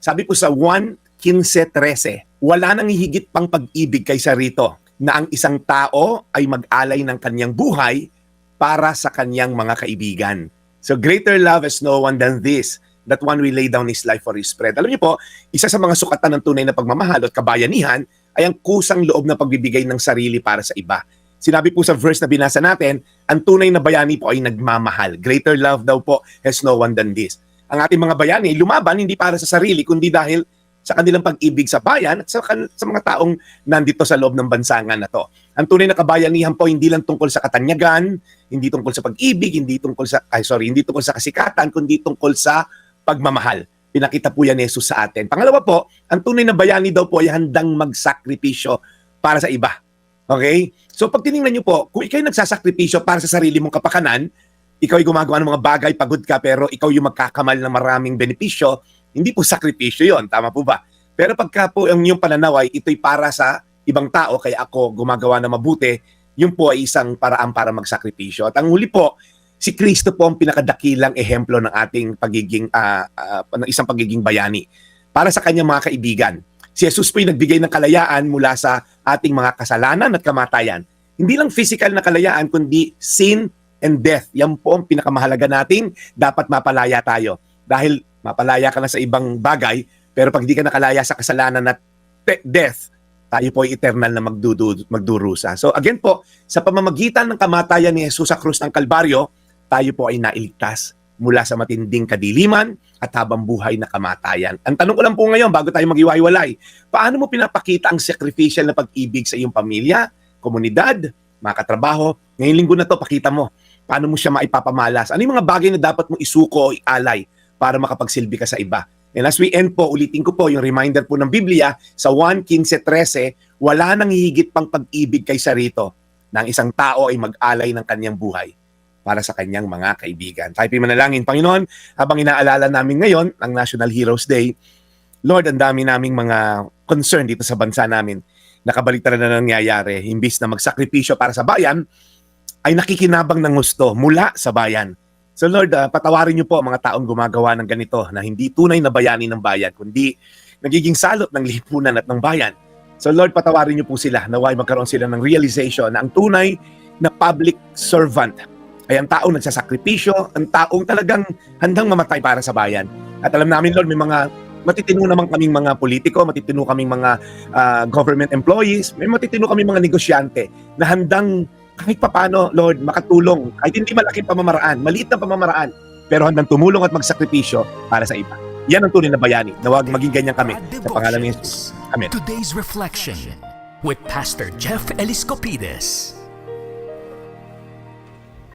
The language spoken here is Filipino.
Sabi po sa 1.15.13, wala nang higit pang pag-ibig kaysa rito na ang isang tao ay mag-alay ng kanyang buhay para sa kanyang mga kaibigan. So greater love has no one than this, that one will lay down his life for his friend. Alam niyo po, isa sa mga sukatan ng tunay na pagmamahal at kabayanihan ay ang kusang loob na pagbibigay ng sarili para sa iba. Sinabi po sa verse na binasa natin, ang tunay na bayani po ay nagmamahal. Greater love daw po has no one than this. Ang ating mga bayani lumaban hindi para sa sarili kundi dahil sa kanilang pag-ibig sa bayan at sa, sa mga taong nandito sa loob ng bansangan na to. Ang tunay na kabayanihan po hindi lang tungkol sa katanyagan, hindi tungkol sa pag-ibig, hindi tungkol sa ay sorry, hindi tungkol sa kasikatan, kundi tungkol sa pagmamahal. Pinakita po yan ni Jesus sa atin. Pangalawa po, ang tunay na bayani daw po ay handang magsakripisyo para sa iba. Okay? So pag tiningnan niyo po, kung ikaw nagsasakripisyo para sa sarili mong kapakanan, ikaw ay gumagawa ng mga bagay, pagod ka, pero ikaw yung magkakamal ng maraming benepisyo, hindi po sakripisyo yon Tama po ba? Pero pagka po ang iyong pananaw ay ito'y para sa ibang tao, kaya ako gumagawa na mabuti, yun po ay isang paraan para magsakripisyo. At ang huli po, si Kristo po ang pinakadakilang ehemplo ng ating pagiging, ah, ng isang pagiging bayani para sa kanyang mga kaibigan. Si Jesus po ay nagbigay ng kalayaan mula sa ating mga kasalanan at kamatayan. Hindi lang physical na kalayaan, kundi sin and death. Yan po ang pinakamahalaga natin. Dapat mapalaya tayo. Dahil mapalaya ka na sa ibang bagay, pero pag di ka nakalaya sa kasalanan at death, tayo po ay eternal na magdudu- magdurusa. So again po, sa pamamagitan ng kamatayan ni Jesus sa krus ng Kalbaryo, tayo po ay nailigtas mula sa matinding kadiliman at habang buhay na kamatayan. Ang tanong ko lang po ngayon, bago tayo maghiwa-hiwalay, paano mo pinapakita ang sacrificial na pag-ibig sa iyong pamilya, komunidad, mga katrabaho? Ngayong linggo na to, pakita mo. Paano mo siya maipapamalas? Ano yung mga bagay na dapat mong isuko o ialay para makapagsilbi ka sa iba? And as we end po, ulitin ko po yung reminder po ng Biblia sa 1.15.13, wala nang higit pang pag-ibig kaysa rito na ang isang tao ay mag-alay ng kanyang buhay para sa kanyang mga kaibigan. Tayo manalangin, Panginoon, habang inaalala namin ngayon ang National Heroes Day, Lord, ang dami naming mga concern dito sa bansa namin. Nakabaliktaran na nangyayari. Imbis na magsakripisyo para sa bayan, ay nakikinabang ng gusto mula sa bayan. So Lord, ah, patawarin niyo po ang mga taong gumagawa ng ganito na hindi tunay na bayani ng bayan, kundi nagiging salot ng lipunan at ng bayan. So Lord, patawarin niyo po sila. Naway magkaroon sila ng realization na ang tunay na public servant ay ang taong nagsasakripisyo, ang taong talagang handang mamatay para sa bayan. At alam namin, Lord, may mga matitino naman kaming mga politiko, matitino kaming mga ah, government employees, may matitino kaming mga negosyante na handang kahit papano, Lord, makatulong. Kahit hindi malaking pamamaraan, maliit na pamamaraan, pero handang tumulong at magsakripisyo para sa iba. Yan ang tunay na bayani. Nawag maging ganyan kami. Sa pangalan ni Jesus. Amen. Today's reflection with Pastor Jeff Eliscopides.